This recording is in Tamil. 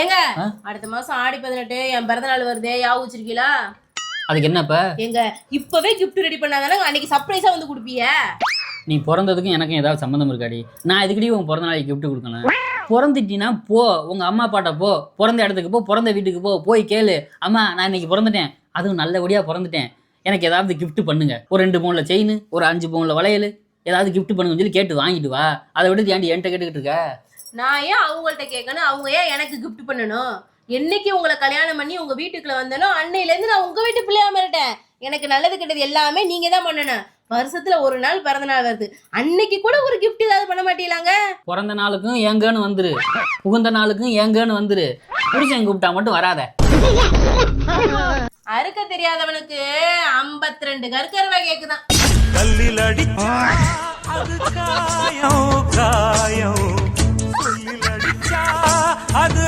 ஏங்க? அடுத்த மாசம் ஆடி பதினெட்டு என் பிறந்த நாள் வருதே யாவு வச்சிருக்கீங்களா அதுக்கு என்னப்ப? எங்க இப்பவே gift ரெடி பண்ணாதானே அன்னைக்கு சர்ப்ரைஸா வந்து கொடுப்பீங்க? நீ பிறந்ததுக்கும் எனக்கும் ஏதாவது சம்மந்தம் இருக்காடி. நான் இதுக்கடி உன் பிறந்த நாளைக்கு gift கொடுக்கணும்? பிறந்துட்டினா போ உங்க அம்மா அப்பாட்ட போ பிறந்த இடத்துக்கு போ பிறந்த வீட்டுக்கு போ போய் கேளு. அம்மா நான் இன்னைக்கு பிறந்துட்டேன். அதுவும் நல்லபடியா பிறந்துட்டேன். எனக்கு ஏதாவது gift பண்ணுங்க. ஒரு ரெண்டு பவுன்ல செயின் ஒரு அஞ்சு பவுன்ல வளையல் ஏதாவது gift பண்ணுங்கன்னு சொல்லி கேட்டு வாங்கிட்டு வா. அதை விட்டு ஏன்டி என்கிட்ட கேட்டுக்கிட்டு இருக்க? நான் ஏன் அவங்கள்ட்ட கேட்கணும்? அவங்க ஏன் எனக்கு gift பண்ணணும்? என்னைக்கு உங்களை கல்யாணம் பண்ணி உங்க வீட்டுக்குள்ள வந்தனோ அன்னையில இருந்து நான் உங்க வீட்டு பிள்ளையா மாறிட்டேன். எனக்கு நல்லது கெட்டது எல்லாமே நீங்க தான் பண்ணணும். வருஷத்துல ஒரு நாள் பிறந்த நாள் வருது. அன்னைக்கு கூட ஒரு gift ஏதாவது பண்ண மாட்டீங்களாங்க? பிறந்த நாளுக்கும் ஏங்கன்னு வந்துரு. புகுந்த நாளுக்கும் ஏங்கன்னு வந்துரு. புருஷன் கூப்பிட்டா மட்டும் வராத. அறுக்க தெரியாதவனுக்கு 52 ரெண்டு கற்கருவா கேக்குதான். கல்லில் அது